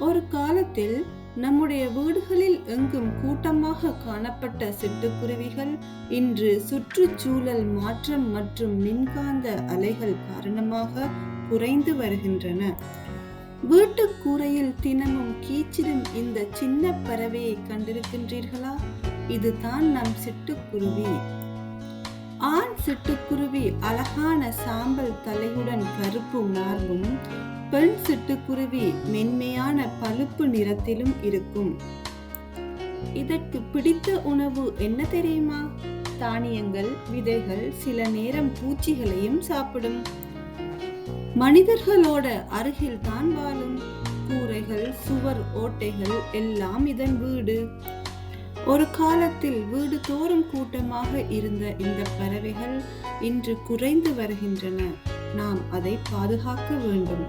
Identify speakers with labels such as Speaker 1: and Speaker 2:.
Speaker 1: ஒரு காலத்தில் நம்முடைய வீடுகளில் எங்கும் கூட்டமாக காணப்பட்ட சிட்டுக்குருவிகள் இன்று சுற்றுச்சூழல் மாற்றம் மற்றும் மின்காந்த அலைகள் காரணமாக குறைந்து வருகின்றன. வீட்டுக் கூரையில் தினமும் கீச்சிடும் இந்த சின்ன பறவையை கண்டிருக்கின்றீர்களா? இதுதான் நம் சிட்டுக்குருவி. சிட்டுக்குருவி அழகான சாம்பல் தலையுடன் கருப்பு மார்பும் பெண் சிட்டுக்குருவி மென்மையான பழுப்பு நிறத்திலும் இருக்கும். இதற்கு பிடித்த உணவு என்ன தெரியுமா? தானியங்கள் விதைகள் சில நேரம் பூச்சிகளையும் சாப்பிடும். மனிதர்களோட அருகில் தான் வாழும். கூரைகள் சுவர் ஓட்டைகள் எல்லாம் இதன் வீடு. ஒரு காலத்தில் வீடு தோறும் கூட்டமாக இருந்த இந்த பறவைகள் இன்று குறைந்து வருகின்றன. நாம் அதை பாதுகாக்க வேண்டும்.